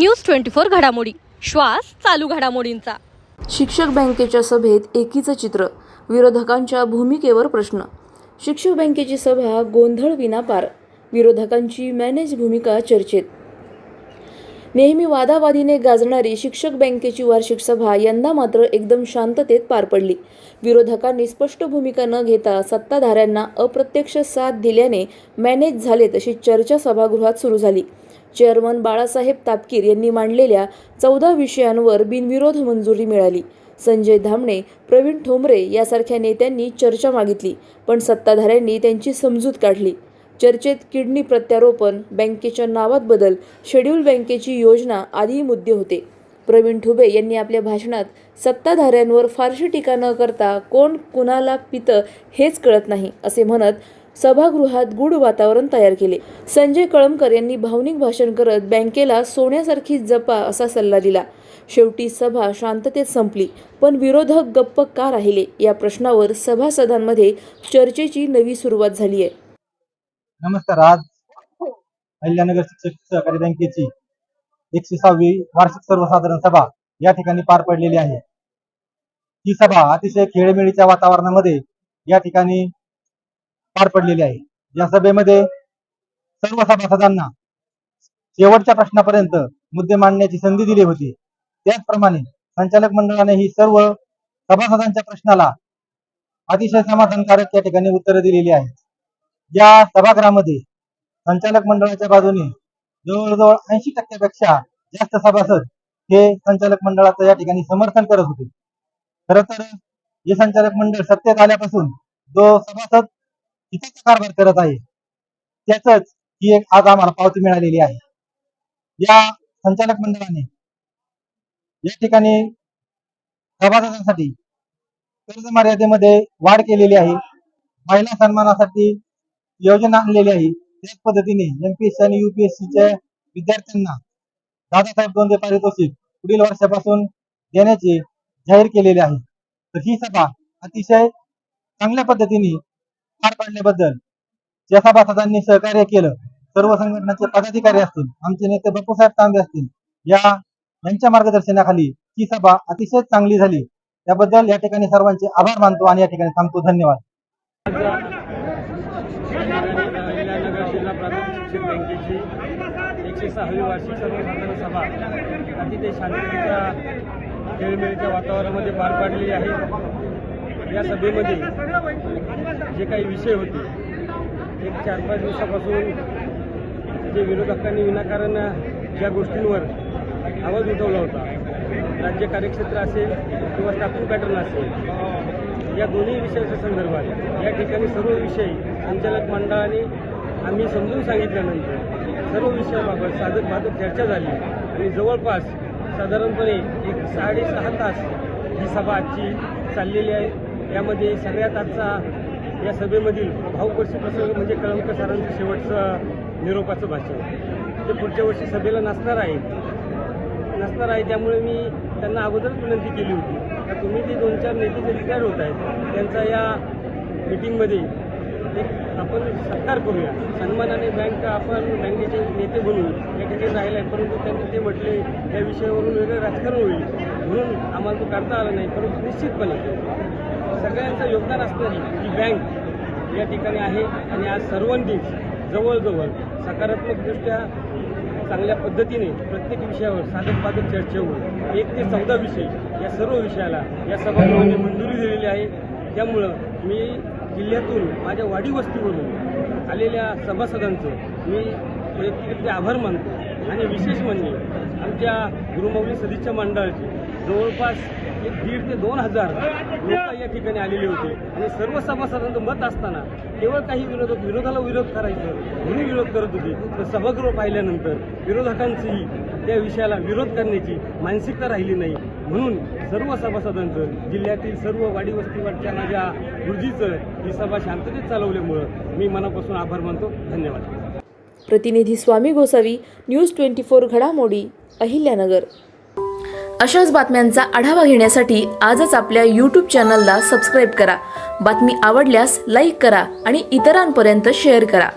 News twenty four घडामोडी. श्वास चालू घडामोडींचा. शिक्षक बँकेच्या सभेत एकीचं चित्र विरोधकांच्या भूमिकेवर प्रश्न. शिक्षक बँकेची सभा गोंधळ विनापार विरोधकांची मॅनेज भूमिका चर्चेत. नेहमी वादावादीने गाजणारी शिक्षक बँकेची वार्षिक सभा यंदा मात्र एकदम शांततेत पार पडली. विरोधकांनी स्पष्ट भूमिका न घेता सत्ताधाऱ्यांना अप्रत्यक्ष साथ दिल्याने मॅनेज झाले तशी चर्चा सभागृहात सुरू झाली. चेअरमन बाळासाहेब तापकीर यांनी मांडलेल्या चौदा विषयांवर बिनविरोध मंजुरी मिळाली. संजय धामणे प्रवीण ठोंबरे यासारख्या नेत्यांनी चर्चा मागितली पण सत्ताधाऱ्यांनी त्यांची समजूत काढली. चर्चेत किडनी प्रत्यारोपण बँकेच्या नावात बदल शेड्यूल बँकेची योजना आदी मुद्दे होते. प्रवीण ठुबे यांनी आपल्या भाषणात सत्ताधाऱ्यांवर फारशी टीका न करता कोण कुणाला पितं हेच कळत नाही असे म्हणत सभागृहात गूढ वातावरण तयार केले. संजय कळमकर यांनी भावनिक भाषण करत बँकेला सोन्यासारखी जपा असा सल्ला दिला. शेवटी सभा शांततेत संपली पण विरोधक गप्प का राहिले? या प्रश्नावर सभासदांमध्ये चर्चेची नवी सुरुवात झाली आहे. नमस्कार आज अहिल्यानगर शिक्षक सहकारी बँकेची एकशे सहावी वार्षिक सर्वसाधारण सभा या ठिकाणी पार पडलेली आहे. ही सभा अतिशय खेळमेळीच्या वातावरणामध्ये या ठिकाणी पार पडलेली आहे. या सभेमध्ये सर्व सभासदांना शेवटच्या प्रश्नापर्यंत मुद्दे मांडण्याची संधी दिली होती. त्याचप्रमाणे संचालक मंडळाने ही सर्व सभासदांच्या प्रश्नाला अतिशय समाधानकारक या ठिकाणी उत्तरं दिलेली आहेत. या सभागृहामध्ये संचालक मंडळाच्या बाजूने जवळजवळ ऐंशी टक्क्यापेक्षा जास्त सभासद हे संचालक मंडळाचं या ठिकाणी समर्थन करत होते. खर तर हे संचालक मंडळ सत्तेत आल्यापासून जो सभासद हिताचा कारभार करत आहे. त्याच ही एक आज आम्हाला पावती मिळालेली आहे. या संचालक मंडळाने या ठिकाणी सभासदांसाठी कर्ज मर्यादेमध्ये वाढ केलेली आहे. महिला सन्मानासाठी योजना आणलेली आहे. त्याच पद्धतीने एमपीएससी आणि युपीएससीच्या विद्यार्थ्यांना दादासाहेब दोंदे पारितोषिक पुढील वर्षापासून देण्याचे जाहीर केलेले आहे. तर ही सभा अतिशय चांगल्या पद्धतीने पार पाडल्याबद्दल ज्या सभासदांनी सहकार्य केलं सर्व संघटनाचे पदाधिकारी असतील आमचे नेते बापूसाहेब तांबे असतील या यांच्या मार्गदर्शनाखाली ही सभा अतिशय चांगली झाली त्याबद्दल या ठिकाणी सर्वांचे आभार मानतो आणि या ठिकाणी थांबतो धन्यवाद एकशे सहावी वार्षिक सर्वसाधारण सभा अतिशय शांततेच्या खेळमेळीच्या वातावरणामध्ये पार पाडलेली आहे या सभेमध्ये जे काही विषय होते एक चार पाच दिवसापासून जे विरोधकांनी विनाकारण या गोष्टींवर आवाज उठवला होता राज्य कार्यक्षेत्र असेल किंवा स्टाफिंग पॅटर्न असेल या दोन्ही विषयाच्या संदर्भात या ठिकाणी सर्व विषय संचालक मंडळाने आम्ही समजून सांगितल्यानंतर सर्व विषयाबाबत साधक बाधक चर्चा झाली आणि जवळपास साधारणपणे एक साडेसहा तास ही सभा आजची चाललेली आहे. यामध्ये सगळ्यात आजचा या सभेमधील भाऊपर्शी प्रसंग म्हणजे कळमकर सरांचं शेवटचं निरोपाचं भाषण. ते पुढच्या वर्षी सभेला नसणार आहे नसणार आहे त्यामुळे मी त्यांना अगोदरच विनंती केली होती. का तुम्ही ते दोन चार नेते जे रिटायर होत आहेत त्यांचा या मिटिंगमध्ये एक आपण सत्कार करूया. सन्मानाने बँक आपण बँकेचे नेते बनवू या ठिकाणी राहिले आहे परंतु त्यांनी ते म्हटले या विषयावरून वेगळं राजकारण होईल. म्हणून आम्हाला तो काढता आला नाही परंतु निश्चितपणे सगळ्यांचं योगदान असणारी ही बँक या ठिकाणी आहे. आणि आज सर्वांनीच जवळजवळ सकारात्मकदृष्ट्या चांगल्या पद्धतीने प्रत्येक विषयावर साधक बाधक चर्चा होऊन एक ते चौदा विषय या सर्व विषयाला या सभागृहाने मंजुरी दिलेली आहे. त्यामुळं मी जिल्ह्यातून माझ्या वाडी वस्तीवरून आलेल्या सभासदांचं मी वैयक्तिकरित्या आभार मानतो. आणि विशेष म्हणजे आमच्या गुरुमौली सदिच्छा मंडळाचे जवळपास एक दीड ते दोन हजार लोक या ठिकाणी आलेले होते. आणि सर्व सभासदांचं मत असताना केवळ काही विरोधक विरोधाला विरोध करायचं म्हणून विरोध करत होते. तर सभागृह पाहिल्यानंतर विरोधकांचीही त्या विषयाला विरोध करण्याची मानसिकता राहिली नाही. म्हणून सर्व सभासदांचं जिल्ह्यातील सर्व वाडी वस्तीवरच्या माझ्या गुरुजीचं ही सभा शांततेत चालवल्यामुळं मी मनापासून आभार मानतो. धन्यवाद. प्रतिनिधी Swami Gosavi news twenty four घडामोडी अहिल्यानगर. अशाच बातम्यांचा आढावा घेण्यासाठी आजच आपल्या यूट्यूब चॅनलला सबस्क्राईब करा. बातमी आवडल्यास लाईक करा आणि इतरांपर्यंत शेअर करा.